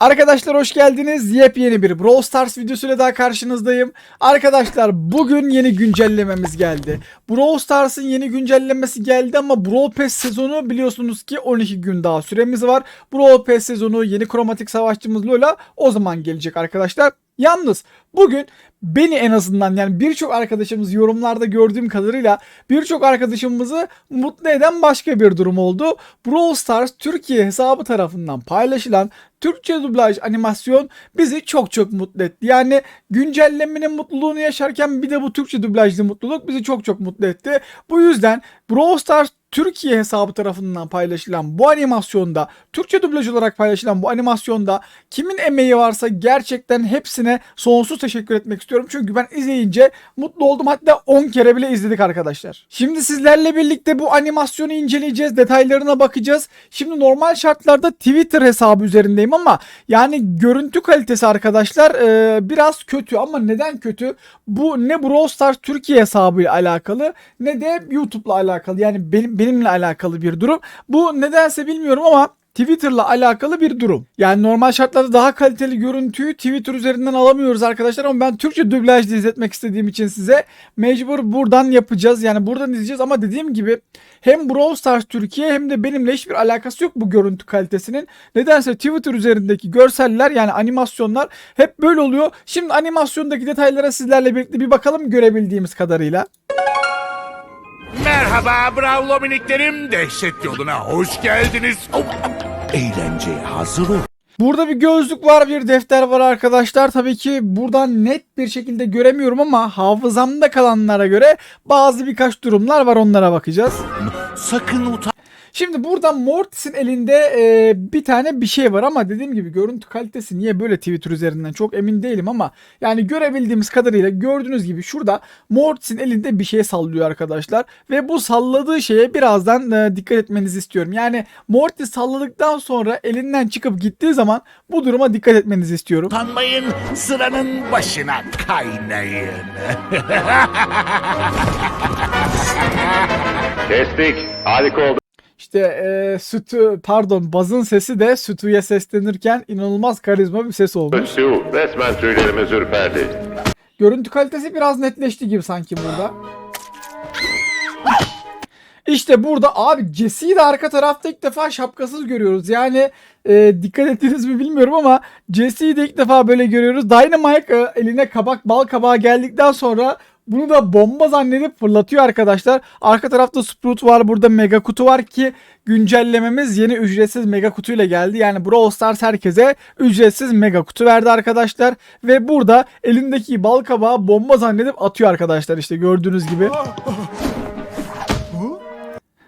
Arkadaşlar hoş geldiniz. Yepyeni bir Brawl Stars videosuyla daha karşınızdayım. Arkadaşlar bugün yeni güncellememiz geldi. Brawl Stars'ın yeni güncellemesi geldi ama Brawl Pass sezonu biliyorsunuz ki 12 gün daha süremiz var. Brawl Pass sezonu yeni kromatik savaşçımız Lola o zaman gelecek arkadaşlar. Yalnız bugün beni en azından yani birçok arkadaşımız yorumlarda gördüğüm kadarıyla birçok arkadaşımızı mutlu eden başka bir durum oldu. Brawl Stars Türkiye hesabı tarafından paylaşılan Türkçe dublaj animasyon bizi çok çok mutlu etti. Yani güncellemenin mutluluğunu yaşarken bir de bu Türkçe dublajlı mutluluk bizi çok çok mutlu etti. Bu yüzden Brawl Stars Türkiye hesabı tarafından paylaşılan bu animasyonda Türkçe dublaj olarak paylaşılan bu animasyonda kimin emeği varsa gerçekten hepsine sonsuz teşekkür etmek istiyorum. Çünkü ben izleyince mutlu oldum. Hatta 10 kere bile izledik arkadaşlar. Şimdi sizlerle birlikte bu animasyonu inceleyeceğiz. Detaylarına bakacağız. Şimdi normal şartlarda Twitter hesabı üzerindeyim ama yani görüntü kalitesi arkadaşlar e, biraz kötü ama neden kötü? Bu ne Brawl Stars Türkiye hesabıyla alakalı ne de YouTube'la alakalı. Yani benim benimle alakalı bir durum. Bu nedense bilmiyorum ama Twitter'la alakalı bir durum. Yani normal şartlarda daha kaliteli görüntüyü Twitter üzerinden alamıyoruz arkadaşlar ama ben Türkçe dublajda izletmek istediğim için size mecbur buradan yapacağız. Yani buradan izleyeceğiz ama dediğim gibi hem Brawl Stars Türkiye hem de benimle hiçbir alakası yok bu görüntü kalitesinin. Nedense Twitter üzerindeki görseller yani animasyonlar hep böyle oluyor. Şimdi animasyondaki detaylara sizlerle birlikte bir bakalım görebildiğimiz kadarıyla. Merhaba Bravlo miniklerim. Dehşet yoluna hoş geldiniz. Eğlenceye hazır ol. Burada bir gözlük var, bir defter var arkadaşlar. Tabii ki buradan net bir şekilde göremiyorum ama hafızamda kalanlara göre bazı birkaç durumlar var onlara bakacağız. Sakın utan. Şimdi burada Mortis'in elinde e, bir tane bir şey var ama dediğim gibi görüntü kalitesi niye böyle Twitter üzerinden çok emin değilim ama yani görebildiğimiz kadarıyla gördüğünüz gibi şurada Mortis'in elinde bir şey sallıyor arkadaşlar ve bu salladığı şeye birazdan e, dikkat etmenizi istiyorum. Yani Mortis salladıktan sonra elinden çıkıp gittiği zaman bu duruma dikkat etmenizi istiyorum. Utanmayın sıranın başına kaynayın. Kestik. Harika oldu. İşte e, sütü pardon bazın sesi de sütüye seslenirken inanılmaz karizma bir ses olmuş. Su resmen tüylerimiz ürperdi. Görüntü kalitesi biraz netleşti gibi sanki burada. İşte burada abi Jesse'yi de arka tarafta ilk defa şapkasız görüyoruz. Yani e, dikkat ettiniz mi bilmiyorum ama Jesse'yi de ilk defa böyle görüyoruz. Dynamite e, eline kabak bal kabağı geldikten sonra bunu da bomba zannedip fırlatıyor arkadaşlar. Arka tarafta Sprout var. Burada mega kutu var ki güncellememiz yeni ücretsiz mega kutuyla geldi. Yani Brawl Stars herkese ücretsiz mega kutu verdi arkadaşlar. Ve burada elindeki bal kabağı bomba zannedip atıyor arkadaşlar işte gördüğünüz gibi.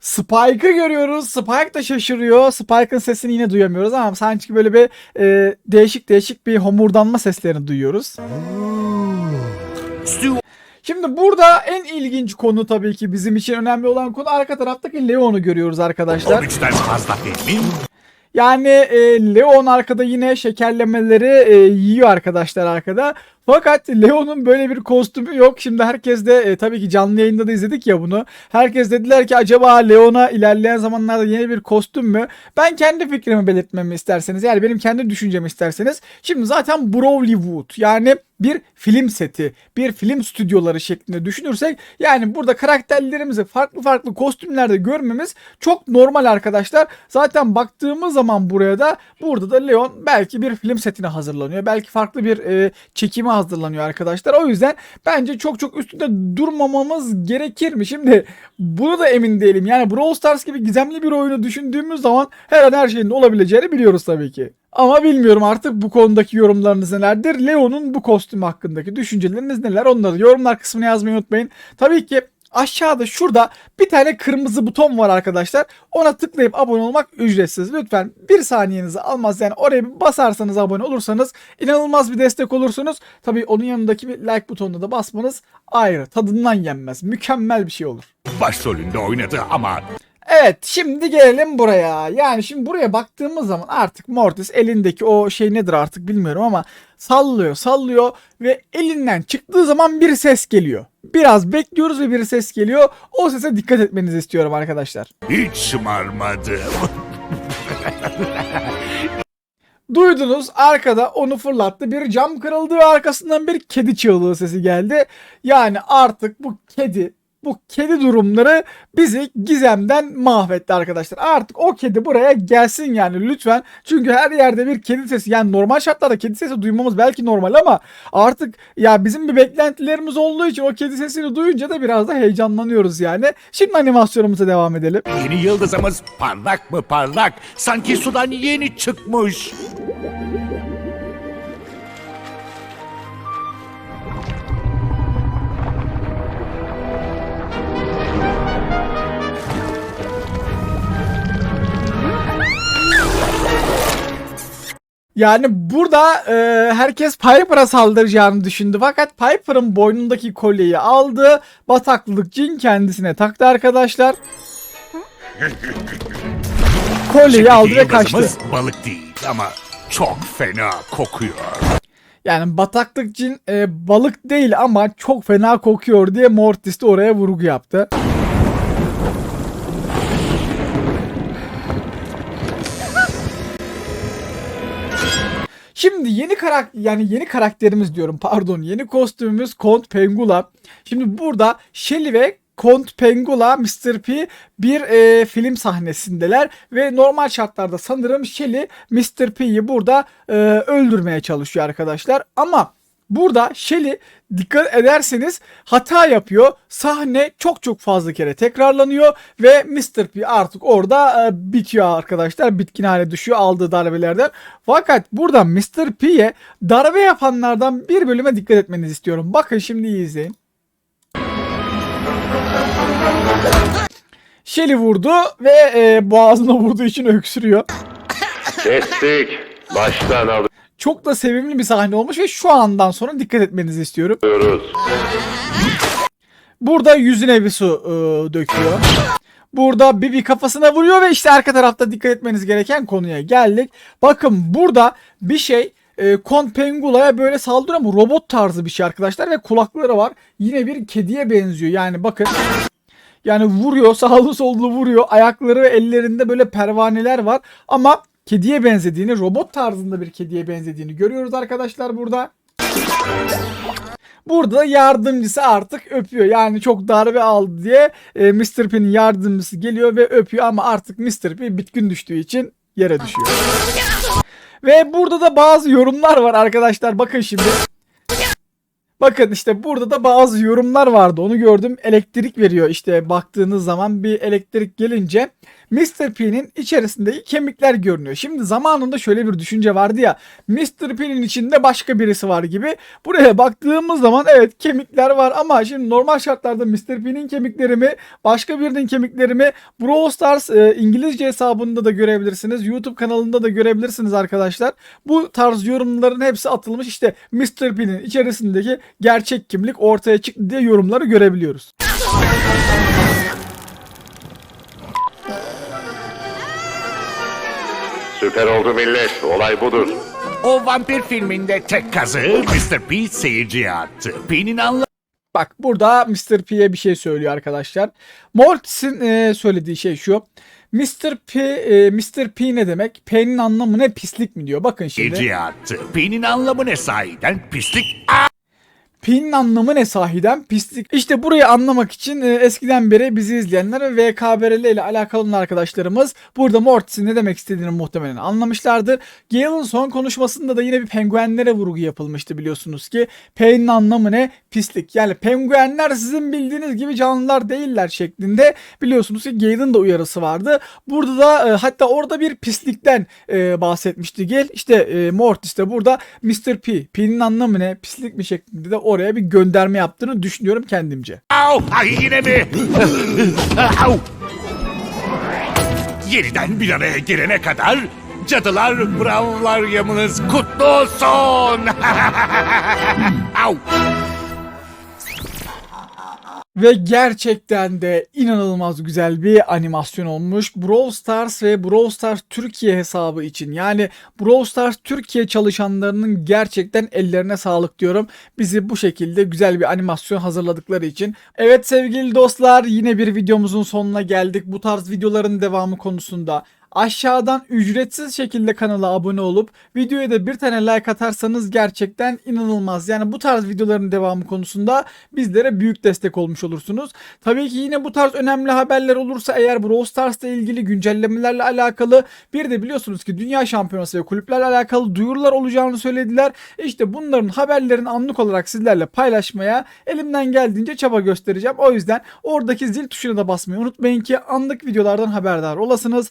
Spike'ı görüyoruz. Spike da şaşırıyor. Spike'ın sesini yine duyamıyoruz ama sanki böyle bir e, değişik değişik bir homurdanma seslerini duyuyoruz. Stu Şimdi burada en ilginç konu tabii ki bizim için önemli olan konu arka taraftaki Leon'u görüyoruz arkadaşlar. 13'ten fazla değil mi? Yani e, Leon arkada yine şekerlemeleri e, yiyor arkadaşlar arkada. Fakat Leon'un böyle bir kostümü yok. Şimdi herkes de e, tabii ki canlı yayında da izledik ya bunu. Herkes dediler ki acaba Leon'a ilerleyen zamanlarda yeni bir kostüm mü? Ben kendi fikrimi belirtmemi isterseniz yani benim kendi düşüncemi isterseniz. Şimdi zaten Brawleywood yani bir film seti, bir film stüdyoları şeklinde düşünürsek yani burada karakterlerimizi farklı farklı kostümlerde görmemiz çok normal arkadaşlar. Zaten baktığımız zaman buraya da burada da Leon belki bir film setine hazırlanıyor. Belki farklı bir e, çekime hazırlanıyor arkadaşlar. O yüzden bence çok çok üstünde durmamamız gerekir mi? Şimdi bunu da emin değilim. Yani Brawl Stars gibi gizemli bir oyunu düşündüğümüz zaman her an her şeyin olabileceğini biliyoruz tabii ki. Ama bilmiyorum artık bu konudaki yorumlarınız nelerdir? Leon'un bu kostüm hakkındaki düşünceleriniz neler? Onları yorumlar kısmına yazmayı unutmayın. Tabii ki aşağıda şurada bir tane kırmızı buton var arkadaşlar. Ona tıklayıp abone olmak ücretsiz. Lütfen bir saniyenizi almaz. Yani oraya bir basarsanız abone olursanız inanılmaz bir destek olursunuz. Tabii onun yanındaki bir like butonuna da basmanız ayrı. Tadından yenmez. Mükemmel bir şey olur. Başrolünde oynadı ama Evet şimdi gelelim buraya. Yani şimdi buraya baktığımız zaman artık Mortis elindeki o şey nedir artık bilmiyorum ama sallıyor sallıyor ve elinden çıktığı zaman bir ses geliyor. Biraz bekliyoruz ve bir ses geliyor. O sese dikkat etmenizi istiyorum arkadaşlar. hiç şımarmadı. Duydunuz arkada onu fırlattı. Bir cam kırıldı ve arkasından bir kedi çığlığı sesi geldi. Yani artık bu kedi bu kedi durumları bizi gizemden mahvetti arkadaşlar. Artık o kedi buraya gelsin yani lütfen. Çünkü her yerde bir kedi sesi yani normal şartlarda kedi sesi duymamız belki normal ama artık ya bizim bir beklentilerimiz olduğu için o kedi sesini duyunca da biraz da heyecanlanıyoruz yani. Şimdi animasyonumuza devam edelim. Yeni yıldızımız parlak mı parlak? Sanki sudan yeni çıkmış. Yani burada e, herkes Piper'a saldıracağını düşündü. Fakat Piper'ın boynundaki kolyeyi aldı. Bataklık cin kendisine taktı arkadaşlar. Kolyeyi aldı ve kaçtı. balık değil ama çok fena kokuyor. Yani bataklık cin e, balık değil ama çok fena kokuyor diye Mortis de oraya vurgu yaptı. Şimdi yeni karakter yani yeni karakterimiz diyorum pardon yeni kostümümüz Kont Pengula. Şimdi burada Shelly ve Kont Pengula Mr. P bir e, film sahnesindeler ve normal şartlarda sanırım Shelly Mr. P'yi burada e, öldürmeye çalışıyor arkadaşlar ama Burada Shelly dikkat ederseniz hata yapıyor. Sahne çok çok fazla kere tekrarlanıyor ve Mr. P artık orada e, bitiyor arkadaşlar. Bitkin hale düşüyor aldığı darbelerden. Fakat burada Mr. P'ye darbe yapanlardan bir bölüme dikkat etmenizi istiyorum. Bakın şimdi iyi izleyin. Shelly vurdu ve e, boğazına vurduğu için öksürüyor. Kestik. Baştan Çok da sevimli bir sahne olmuş ve şu andan sonra dikkat etmenizi istiyorum. alıyoruz. Burada yüzüne bir su e, döküyor. Burada Bibi kafasına vuruyor ve işte arka tarafta dikkat etmeniz gereken konuya geldik. Bakın burada bir şey e, Kont Pengula'ya böyle saldırıyor ama robot tarzı bir şey arkadaşlar ve kulakları var. Yine bir kediye benziyor. Yani bakın yani vuruyor sağlı sollu vuruyor. Ayakları ve ellerinde böyle pervaneler var ama kediye benzediğini robot tarzında bir kediye benzediğini görüyoruz arkadaşlar burada. Burada da yardımcısı artık öpüyor. Yani çok darbe aldı diye e, Mr. P'nin yardımcısı geliyor ve öpüyor ama artık Mr. P bitkin düştüğü için yere düşüyor. Ve burada da bazı yorumlar var arkadaşlar. Bakın şimdi. Bakın işte burada da bazı yorumlar vardı. Onu gördüm. Elektrik veriyor işte baktığınız zaman bir elektrik gelince Mr. P'nin içerisindeki kemikler görünüyor. Şimdi zamanında şöyle bir düşünce vardı ya. Mr. P'nin içinde başka birisi var gibi. Buraya baktığımız zaman evet kemikler var ama şimdi normal şartlarda Mr. P'nin kemikleri mi başka birinin kemikleri mi Brawl Stars e, İngilizce hesabında da görebilirsiniz. YouTube kanalında da görebilirsiniz arkadaşlar. Bu tarz yorumların hepsi atılmış. İşte Mr. P'nin içerisindeki gerçek kimlik ortaya çıktı diye yorumları görebiliyoruz. Süper oldu millet. Olay budur. O vampir filminde tek kazığı Mr. P seyirciye attı. P'nin anlamı Bak burada Mr. P'ye bir şey söylüyor arkadaşlar. Mortis'in e, söylediği şey şu. Mr. P, e, Mr. P ne demek? P'nin anlamı ne? Pislik mi diyor. Bakın şimdi. seyirciye attı. P'nin anlamı ne sahiden? Pislik. P'nin anlamı ne sahiden? Pislik. İşte burayı anlamak için e, eskiden beri bizi izleyenler ve VKBRL ile alakalı olan arkadaşlarımız burada Mortis'in ne demek istediğini muhtemelen anlamışlardır. Gale'ın son konuşmasında da yine bir penguenlere vurgu yapılmıştı biliyorsunuz ki. P'nin anlamı ne? Pislik. Yani penguenler sizin bildiğiniz gibi canlılar değiller şeklinde biliyorsunuz ki Gale'ın da uyarısı vardı. Burada da e, hatta orada bir pislikten e, bahsetmişti Gale. İşte e, Mortis de burada Mr. P. P'nin anlamı ne? Pislik mi şeklinde de oraya bir gönderme yaptığını düşünüyorum kendimce. Au! Ay yine mi? Au! Yeniden bir araya gelene kadar cadılar bravlaryamınız kutlu olsun. Au! Ve gerçekten de inanılmaz güzel bir animasyon olmuş. Brawl Stars ve Brawl Stars Türkiye hesabı için yani Brawl Stars Türkiye çalışanlarının gerçekten ellerine sağlık diyorum. Bizi bu şekilde güzel bir animasyon hazırladıkları için. Evet sevgili dostlar yine bir videomuzun sonuna geldik. Bu tarz videoların devamı konusunda aşağıdan ücretsiz şekilde kanala abone olup videoya da bir tane like atarsanız gerçekten inanılmaz. Yani bu tarz videoların devamı konusunda bizlere büyük destek olmuş olursunuz. Tabii ki yine bu tarz önemli haberler olursa eğer Brawl Stars'la ilgili güncellemelerle alakalı bir de biliyorsunuz ki Dünya Şampiyonası ve kulüplerle alakalı duyurular olacağını söylediler. İşte bunların haberlerini anlık olarak sizlerle paylaşmaya elimden geldiğince çaba göstereceğim. O yüzden oradaki zil tuşuna da basmayı unutmayın ki anlık videolardan haberdar olasınız.